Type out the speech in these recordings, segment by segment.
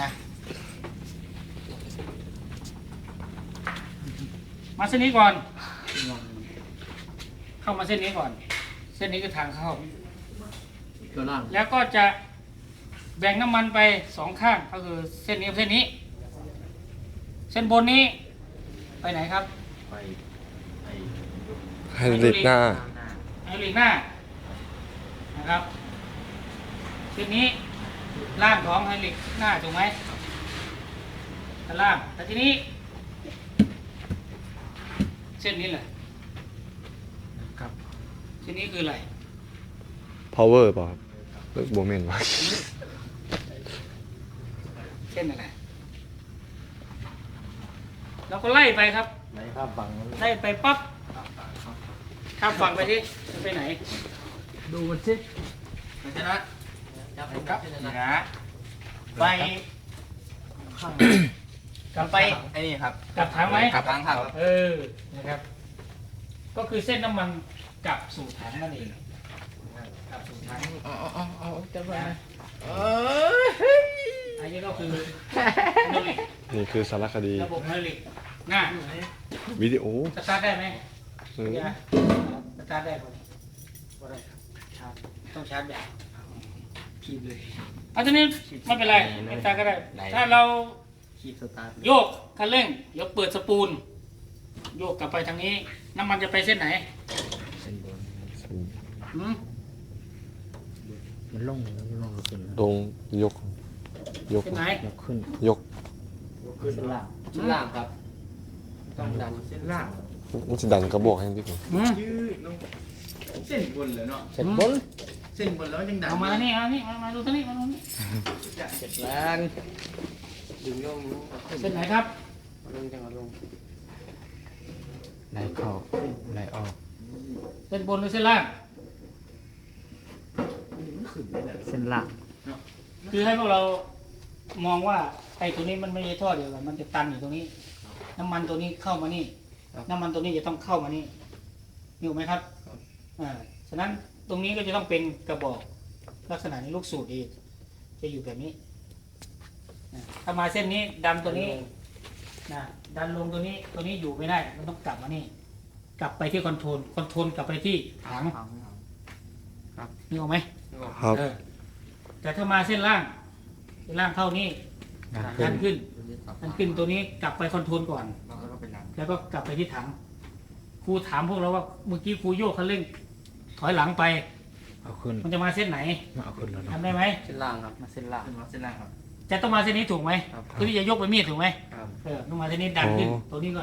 นะมาเส้นนี้ก่อน เข้ามาเส้นนี้ก่อน เส้นนี้คือทางเข้า ตัวล่างแล้วก็จะแบ่งน้ำมันไปสองข้างก็คือเส้นนี้กับเส้นนี้ เส้นบนนี้ ไปไหนครับไปไปไฮดรอลิกหน้าหน้า ไฮดรอลิกหน้านะครับ เส้นนี้ ล่างของไฮดรอลิกหน้าถูกไหมด้านล่าง แต่ทีนี้ เส้นนี้แหละครับเส้นนี้คืออะไร power เปล่ะครับเลิกโบเมนวะเส้นอะไรเราก็ไล่ไปครับ ไหนครับบังไล่ไปปั๊บข้ามฝั่งไปที่จะไปไหน ดูมันสิมันชนะจับ ครับชนะนะไปข้างกลับไปไอ้นี่ครับกลับถังไหมกลับทางครับเออนะครับ ก็คือเส้นน้ำมันกลับสู่ถังนั่นเองนะครับกลับสู่ถังเอาเอาเอาเอาจับไปนะเอออันนี้ก็คือไฮดรอลิกนี่คือสารคดีระบบไฮดรอลิกหน้าวิดีโอสตาร์ทได้ไหมเออเดี๋ยวนะสตาร์ทได้ป่ะบ่ได้ครับชาร์จต้องชาร์จแบบ ทีบเลยเอาทีนี้ไม่เป็นไรไม่สตาร์ทก็ได้ ถ้าเราขีดสตาร์ทโยกคันเร่งเดี๋ยวเปิดสปูลโยกกลับไปทางนี้ น้ำมันจะไปเส้นไหนเส้นบนหืมมันลงมันลงขึ้นลงยก ยก เส้นไหนยกขึ้นยกขึ้นล่างเส้นล่างครับ ต้องดันเส้นล่างมันจะดันกระบอกให้ดิผมหืมยืดลงเส้นบนเลยเนาะเส้นบน เส้นบนแล้วยังดันเอามาทางนี้เอานี่มามาดูทางนี้มาดูนี่เส้นล่างดึงโยงเส้นไหนครับลงจังหวะลงไหลเข้าไหลออกเส้นบนหรือเส้นล่าง เส้นล่างคือให้พวกเรามองว่าไอ้ตัวนี้มันไม่ใช่ท่อเดียวกันมันจะตันอยู่ตรงนี้ น้ำมันตัวนี้เข้ามานี่ น้ำมันตัวนี้จะต้องเข้ามานี่อยู่ไหมครับอ่าฉะนั้น ตรงนี้ก็จะต้องเป็นกระบอกลักษณะนี้ลูกสูตรดีจะอยู่แบบนี้อ่าถ้ามาเส้นนี้ดันตัวนี้นะดันลงตัวนี้ตัวนี้อยู่ไม่ได้ มันต้องกลับมานี่ กลับไปที่คอนโทรลคอนโทรลกลับไปที่ถังนี่ออกไหมครับเออแต่ถ้ามาเส้นล่างเส้นล่างเท่านี้ดันขึ้นดันขึ้นตัวนี้กลับไปคอนโทรลก่อน แล้วก็เป็นหลังแล้วก็กลับไปที่ถังครูถามพวกเราว่าเมื่อกี้ครูโยกคันเร่ง ถอยหลังไป เอาขึ้นมันจะมาเส้นไหนมาเอาขึ้นแล้วทำได้ไหมเส้นล่างครับมาเส้นล่างเส้นล่างครับ จะต้องมาเส้นนี้ถูกไหมครับเพื่อที่จะยกไปมีดถูกไหมครับเออต้องมาเส้นนี้ดันขึ้นอ๋อตัวนี้ก็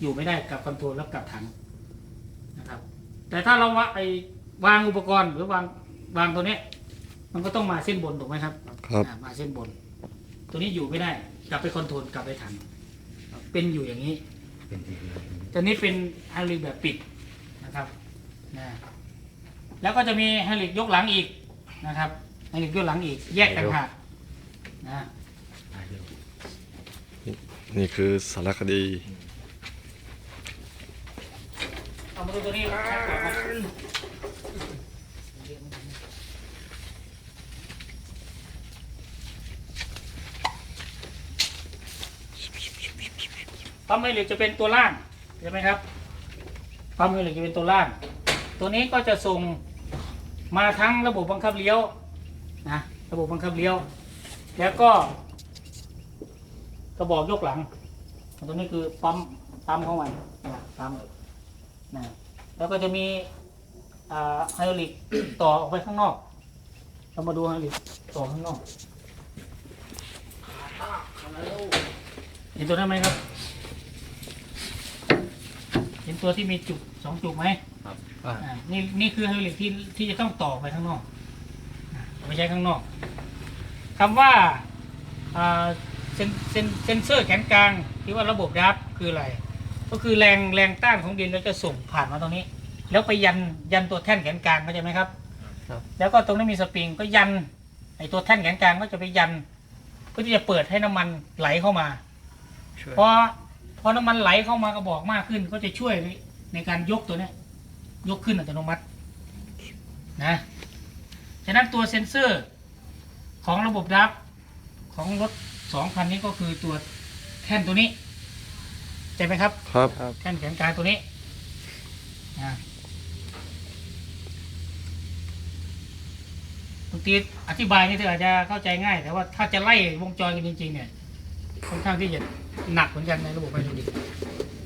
อยู่ไม่ได้กลับคอนโทรลแล้วกลับถังนะครับ แต่ถ้าเราวาไอ้วางอุปกรณ์หรือวางวางตัวเนี้ยมันก็ต้องมาเส้นบนถูกไหมครับครับ อ่ามาเส้นบน ตัวนี้อยู่ไม่ได้ กลับไปคอนโทรลกลับไปถังเป็นอยู่อย่างนี้ เป็นที่ตัวนี้เป็นไฮดรอลิกแบบปิดนะครับนะ แล้วก็จะมีไฮดรอลิกยกหลังอีกนะครับไฮดรอลิกยกหลังอีก แยกต่างหากนะนี่คือสารคดีเอามาดูตัวนี้ชัดกว่าครับปั๊มไฮดรอลิกจะเป็นตัวล่างใช่ไหมครับปั๊มไฮดรอลิกจะเป็นตัวล่าง ตัวนี้ก็จะส่ง มาทั้งระบบบังคับเลี้ยวนะระบบบังคับเลี้ยว แล้วก็ กระบอกยกหลังตัวนี้คือปั๊มปั๊มของมันนะปั๊มนะแล้วก็จะมีไฮดรอลิกต่อออกไปข้างนอก เรามาดูไฮดรอลิกต่อข้างนอกเห็นตัวนั้นไหมครับ ตัวที่มีจุกสองจุกไหมอ่าอ่านี่นี่คือไฮดรอลิกที่ที่จะต้องต่อไปข้างนอกอ่าไม่ใช่ข้างนอกคำว่าอ่าเซนเซนเซนเซอร์แขนกลางที่ว่าระบบดับคืออะไร ก็คือแรงแรงต้านของดินเราจะส่งผ่านมาตรงนี้ แล้วไปยันยันตัวแท่นแขนกลางเข้าใจไหมครับ ครับ แล้วก็ตรงนี้มีสปริงก็ยันไอตัวแท่นแขนกลางก็จะไปยันเพื่อที่จะเปิดให้น้ำมันไหลเข้ามา ช่วย พอ พอน้ำมันไหลเข้ามากระบอกมากขึ้น ก็จะช่วยในในการยกตัวเนี้ยยกขึ้นอัตโนมัตินะฉะนั้นตัวเซ็นเซอร์ของระบบดับของรถสองคันนี้ก็คือตัวแท่นตัวนี้ใช่ไหมครับ ครับแท่นแขนกลางตัวนี้นะบางทีอธิบายนี่เธออาจจะเข้าใจง่าย แต่ว่าถ้าจะไล่วงจรกันจริงๆเนี่ย ค่อนข้างที่จะหนักเหมือนกันในระบบไฮดรอลิก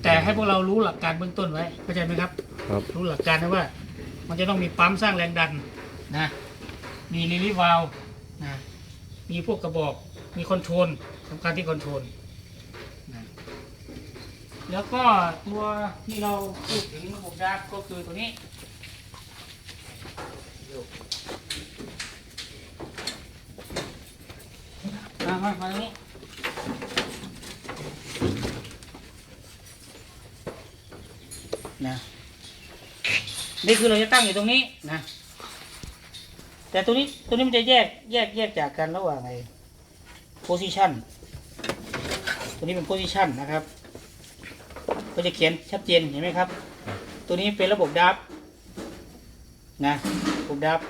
แต่ให้พวกเรารู้หลักการเบื้องต้นไว้เข้าใจไหมครับ ครับ รู้หลักการนะว่า มันจะต้องมีปั๊มสร้างแรงดันนะมีรีลิวาลนะมีพวกกระบอกมีคอนโทรลสำคัญที่คอนโทรลนะแล้วก็ตัวที่เราพูดถึงระบบดาร์กก็คือตัวนี้มามามาตรงนี้ นะนี่คือเราจะตั้งอยู่ตรงนี้นะแต่ตัวนี้ตัวนี้มันจะแยกแยกแยกจากกันระหว่างไอ้ position ตัวนี้เป็น position นะครับ ก็จะเขียนชัดเจนเห็นไหมครับ ตัวนี้เป็นระบบดับนะระบบดับ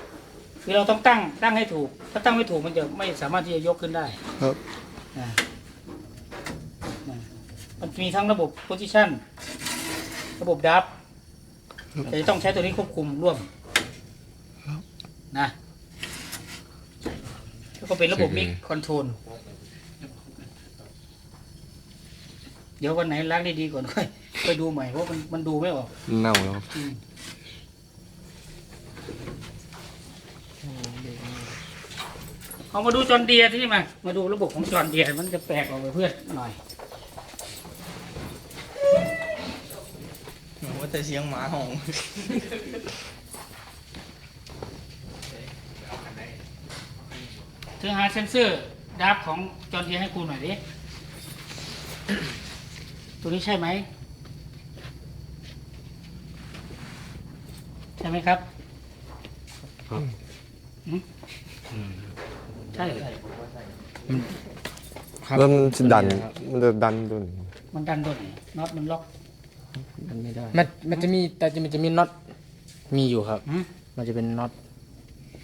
คือเราต้องตั้งตั้งให้ถูก ถ้าตั้งไม่ถูกมันจะไม่สามารถที่จะยกขึ้นได้ครับนะนะมันมีทั้งระบบ position ระบบดับแต่จะต้องใช้ตัวนี้ควบคุมร่วมนะแล้วก็เป็นระบบมิกคอนโทรลเดี๋ยววันไหนล้างได้ดีก่อนค่อยค่อยดูใหม่เพราะมันมันดูไม่ออกเน่าแล้วครับอืมเอามาดูจอห์นเดียร์ที่นี่มา มาดูระบบของจอห์นเดียร์มันจะแปลกออกไปเพื่อนหน่อย ว่า แต่เสียงหมาหองเธอหาเซนเซอร์ดับของจอห์นเดียร์ให้ครูหน่อยดิ ตัวนี้ใช่ไหม ใช่ไหมครับ ครับหืมใช่เหรอแล้วมันจะดัน มันจะดันตัวไหนมันดันตัวไหนน็อตมันล็อก มันไม่ได้มันมันจะมีแต่มันจะมีน็อตมีอยู่ครับหืมมันจะเป็นน็อต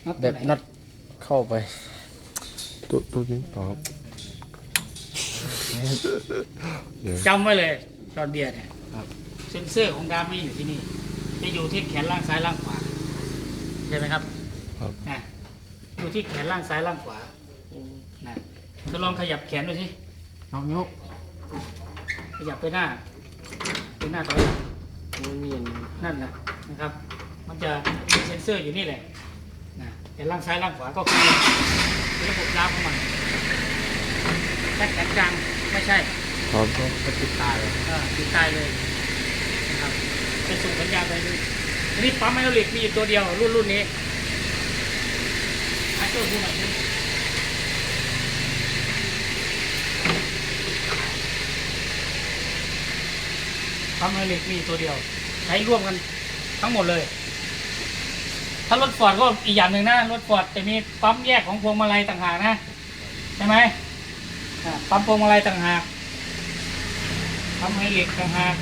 น็อตแบตัวบไหนน็อตเข้าไป ตัวตัวนี้ต่อครับเดี๋ยวจำไว้เลยจอห์นเดียร์เนี่ยครับ เซนเซอร์ของดามไม่อยู่ที่นี่จะอยู่ที่แขนล่างซ้ายล่างขวาใช่ไหมครับครับ นะอยู่ที่แขนล่างซ้ายล่างขวานะจะลองขยับแขนดูสิน้องยกขยับไปหน้า ไปหน้าต่อหลังมันมีอันนั่นนะนะครับ มันจะมีเซนเซอร์อยู่นี่แหละนะแต่ล่างซ้ายล่างขวาก็คือเป็นระบบดามของมันแค่แขนกลางไม่ใช่ครับก็ติดตายเลยอ่าติดตายเลยนะครับเป็นส่งสัญญาณไปเลยทีนี้ปั๊มไฮดรอลิกมีอยู่ตัวเดียวรุ่นรุ่นนี้อาโจ้ดูหน่อย ปั๊มไฮดรอลิกมีตัวเดียว ใช้ร่วมกันทั้งหมดเลย ถ้ารถฟอร์ดก็อีกอย่างหนึ่งนะรถฟอร์ดจะมีปั๊มแยกของพวงมาลัยต่างหากนะใช่ไหมปั๊มพวงมาลัยต่างหากทำให้เหล็กต่างหาก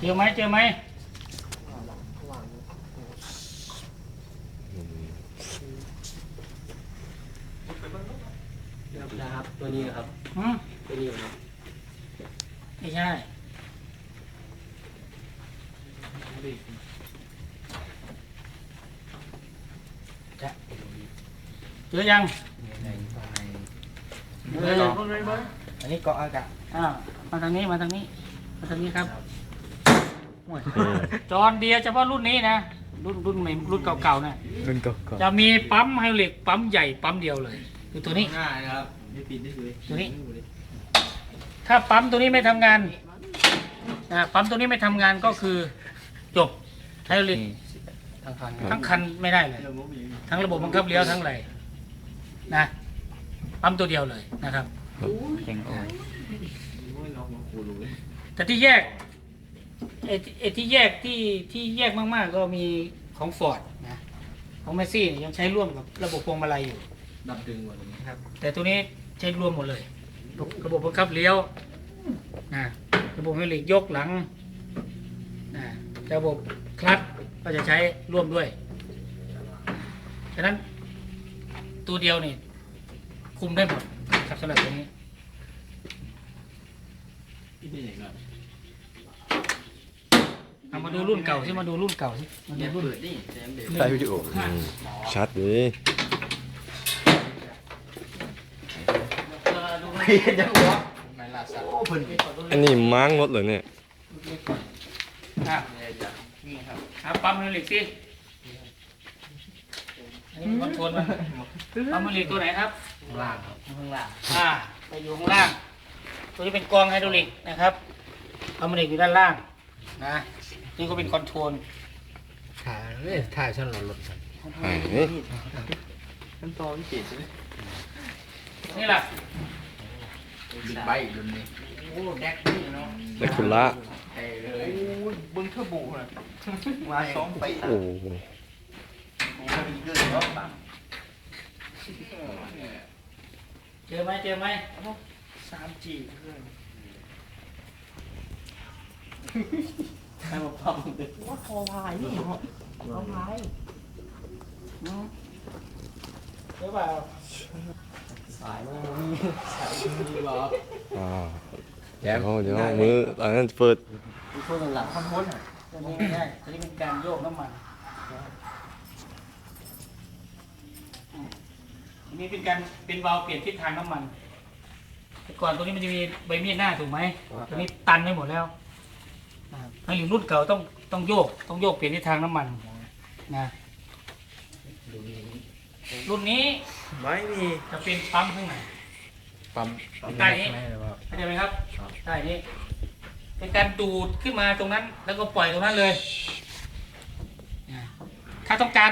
เจอไหมเจอไหม นะครับ ตัวนี้ครับหืมตัวนี้ครับ ไม่ใช่จะเจอยังเอออันนี้เกาะอากาศอ่ามาทางนี้มาทางนี้ มาทางนี้ครับโอ้ยจอห์นเดียร์เฉพาะรุ่นนี้นะ รุ่นรุ่นใหม่รุ่นเก่าๆนะเล่นก็ก็จะมีปั๊มไฮดรอลิกปั๊มใหญ่ปั๊มเดียวเลยคือตัวนี้ ง่ายนะครับ ไม่ปิดได้เลยตัวนี้ ถ้าปั๊มตัวนี้ไม่ทำงานนะปั๊มตัวนี้ไม่ทำงานก็คือจบไฮดรอลิกทางคันทั้งคันไม่ได้เลยเดี๋ยวมุกอีกทั้งระบบบังคับเลี้ยวทั้งอะไรนะปั๊มตัวเดียวเลยนะครับแข็งอ่อนโอ้ยน้องมาคูรู้เลยแต่ที่แยกไอ้ที่ไอ้ที่แยกที่ที่แยกมากๆ ก็มีของฟอร์ดนะ ของแมสซี่เนี่ยยังใช้ร่วมกับระบบพวงมาลัยอยู่ ดับดึงหมดเลยนะครับ แต่ตัวนี้ ใช้รวมหมดเลย ระบบบังคับเลี้ยวนะระบบไฮดรอลิกยกหลังระบบคลัตช์ก็จะใช้ร่วมด้วย ฉะนั้นตัวเดียวนี่คุมได้หมดครับสำหรับตัวนี้พี่เป็นอย่างไรเอามาดูรุ่นเก่าสิมาดูรุ่นเก่าสิมาดูอย่ารุ่นเปิดดิแซมเบลใช้วิดีโออืมชัดดีดู เพี้ยนจังวะไม่ล่าสัตว์โอ้เพิ่นอันนี้ม้างรถเหรอเนี่ยอะเนี่ยจ้ะนี่ครับเอาปั๊มเฮลิกสิอันนี้คอนโทรลมันปั๊มเฮลิกตัวไหนครับข้างล่างครับข้างล่างอ่าไปอยู่ข้างล่าง ตัวนี้เป็นกรองไฮดรอลิกนะครับปั๊มเฮลิกอยู่ด้านล่างนะนี่ก็เป็นคอนโทรลถ่ายเอ้ยถ่ายฉันหลอนรถอ่านี่ขั้นตอนพิเศษใช่ไหมนี่แหละ บิ๊กไบค์รุ่นนี้โอ้แดกนี่เนาะแต่คุณละเท่เลยโอ้ยเบิ้งเทอร์โบนะมาสองปีโอ้โหกูก็มีเกินรอบต่เจอไหมเจอไหมำสามจีเพื่อนใครบอกปั๊มเลยว่าคอพายนี่เหรอคอพายอืมเจอเปล่า สายมันมีสายมันมีบอกอ่าเดี๋ยวเดี๋ยวมือตอนนั้นเปิดมีคนหลังคอนโทรลอะตัวนี้ไม่ได้ตัวนี้เป็นการโยกน้ำมันอันนี้เป็นการเป็นวาล์วเปลี่ยนทิศทางน้ำมันแต่ก่อนตัวนี้มันจะมีใบมีดหน้าถูกไหมตัวนี้ตันไปหมดแล้วนะครับถ้าอยู่รุ่นเก่าต้องต้องโยกต้องโยกเปลี่ยนทิศทางน้ำมันนะ รุ่นนี้ไม่มีจะเป็นปั๊มข้างในปั๊มใต้นี้ไม่หรือว่าเข้าใจไหมครับใต้นี้เป็นการดูดขึ้นมาตรงนั้น แล้วก็ปล่อยตรงนั้นเลยนะถ้าต้องการ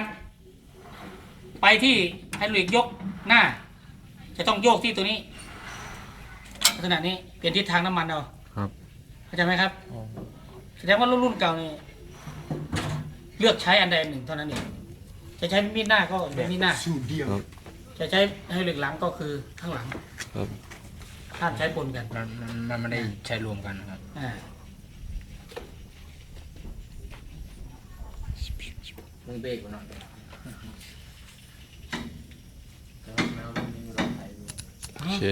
ไปที่ไฮดรอลิกยกหน้า จะต้องโยกที่ตัวนี้ลักษณะนี้เปลี่ยนทิศทางน้ำมันเอาครับเข้าใจไหมครับแสดงว่ารุ่นรุ่นเก่านี่เลือกใช้อันใดอันหนึ่งเท่านั้นเอง จะใช้มีดหน้าก็เป็นมีดหน้า สูตรเดียวจะใช้ไฮดรอลิกหลังก็คือข้างหลังครับห้ามใช้ปนกัน มันมันมันไม่ได้ใช้รวมกันนะครับ อ่ามือเบรกก่อนหน่อยแล้วแล้วมีรถไถโอเค